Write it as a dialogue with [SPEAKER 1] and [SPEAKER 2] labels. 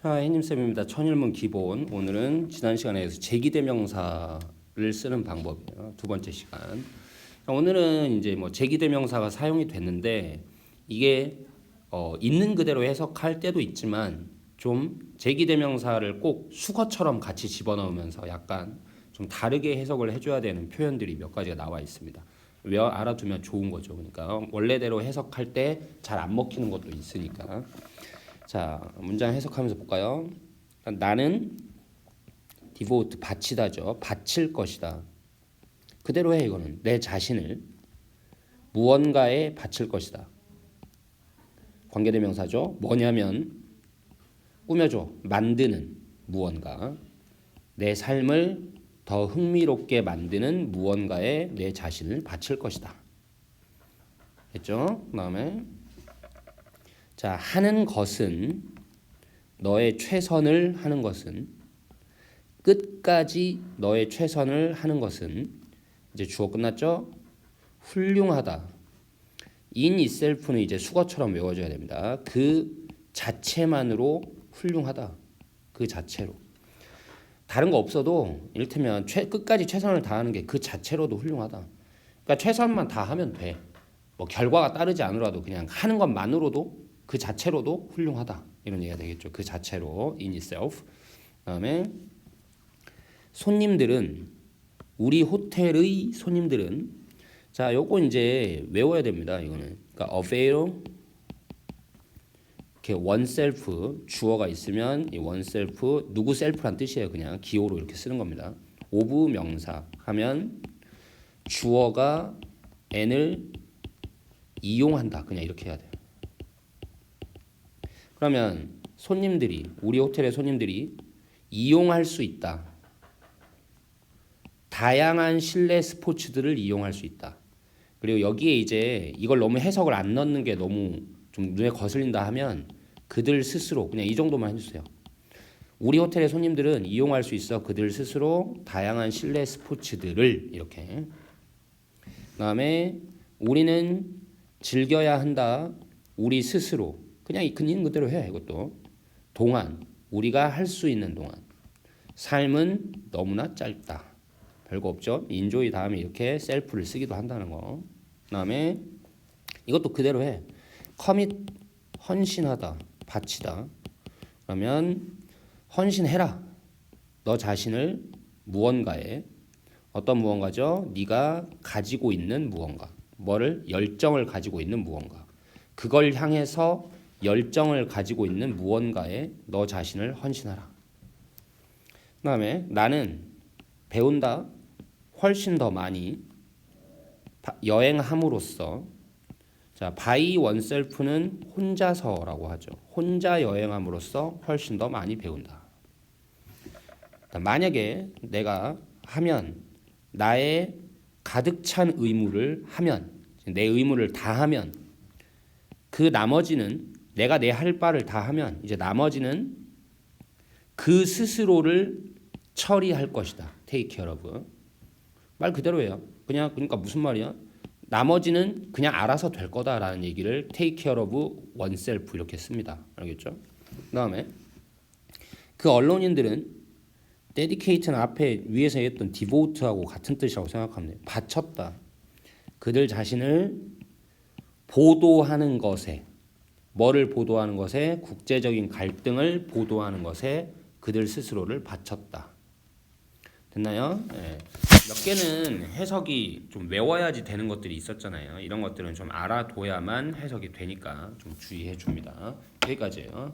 [SPEAKER 1] 자, 해님쌤입니다. 천일문 기본. 오늘은 지난 시간에서 제기대명사를 쓰는 방법이에요. 두 번째 시간. 자, 오늘은 이제 뭐 제기대명사가 사용이 됐는데 이게 어, 있는 그대로 해석할 때도 있지만 좀 제기대명사를 꼭 수거처럼 같이 집어넣으면서 약간 좀 다르게 해석을 해줘야 되는 표현들이 몇 가지가 나와 있습니다. 외워 알아두면 좋은 거죠. 그러니까 원래대로 해석할 때 잘 안 먹히는 것도 있으니까. 자, 문장 해석하면서 볼까요? 나는 devote 바치다죠. 바칠 것이다. 그대로 해 이거는 내 자신을 무언가에 바칠 것이다. 관계대명사죠. 뭐냐면 꾸며줘, 만드는 무언가. 내 삶을 더 흥미롭게 만드는 무언가에 내 자신을 바칠 것이다. 됐죠? 그 다음에 자, 하는 것은 너의 최선을 하는 것은 끝까지 너의 최선을 하는 것은 이제 주어 끝났죠? 훌륭하다. in itself는 이제 수거처럼 외워줘야 됩니다. 그 자체만으로 훌륭하다. 그 자체로. 다른 거 없어도 이를테면 최, 끝까지 최선을 다하는 게 그 자체로도 훌륭하다. 그러니까 최선만 다하면 돼. 뭐 결과가 따르지 않으라도 그냥 하는 것만으로도 그 자체로도 훌륭하다 이런 얘기가 되겠죠. 그 자체로 in itself. 그다음에 손님들은 우리 호텔의 손님들은 자 요거 이제 외워야 됩니다. 이거는 그러니까 avail 이렇게 oneself 주어가 있으면 이 oneself 누구 self란 뜻이에요. 그냥 기호로 이렇게 쓰는 겁니다. of 명사 하면 주어가 n을 이용한다. 그냥 이렇게 해야 돼요. 그러면 손님들이 우리 호텔의 손님들이 이용할 수 있다. 다양한 실내 스포츠들을 이용할 수 있다. 그리고 여기에 이제 이걸 너무 해석을 안 넣는 게 너무 좀 눈에 거슬린다 하면 그들 스스로 그냥 이 정도만 해주세요. 우리 호텔의 손님들은 이용할 수 있어 그들 스스로 다양한 실내 스포츠들을 이렇게. 그다음에 우리는 즐겨야 한다. 우리 스스로 그냥 그냥 그대로 해 이것도 동안 우리가 할 수 있는 동안 삶은 너무나 짧다. 별거 없죠. 인조이 다음에 이렇게 셀프를 쓰기도 한다는 거. 그다음에 이것도 그대로 해. 커밋 헌신하다, 바치다. 그러면 헌신해라. 너 자신을 무언가에 어떤 무언가죠? 네가 가지고 있는 무언가. 뭐를 열정을 가지고 있는 무언가. 그걸 향해서 열정을 가지고 있는 무언가에 너 자신을 헌신하라. 그다음에 나는 배운다. 훨씬 더 많이 여행함으로써 자 바이 원셀프는 혼자서라고 하죠. 혼자 여행함으로써 훨씬 더 많이 배운다. 만약에 내가 하면 나의 가득 찬 의무를 하면 내 의무를 다 하면 그 나머지는 내가 내 할 바를 다 하면 이제 나머지는 그 스스로를 처리할 것이다. care of. 말 그대로예요. 그냥 그러니까 무슨 말이야? 나머지는 그냥 알아서 될 거다라는 얘기를 take care of 이렇게 씁니다. 알겠죠? 그 다음에 그 언론인들은 dedicate는 앞에 위에서 했던 devote하고 같은 뜻이라고 생각하면 돼요. 바쳤다. 그들 자신을 보도하는 것에 뭐를 보도하는 것에 국제적인 갈등을 보도하는 것에 그들 스스로를 바쳤다. 됐나요? 네. 몇 개는 해석이 좀 외워야지 되는 것들이 있었잖아요. 이런 것들은 좀 알아둬야만 해석이 되니까 좀 주의해 줍니다. 여기까지예요.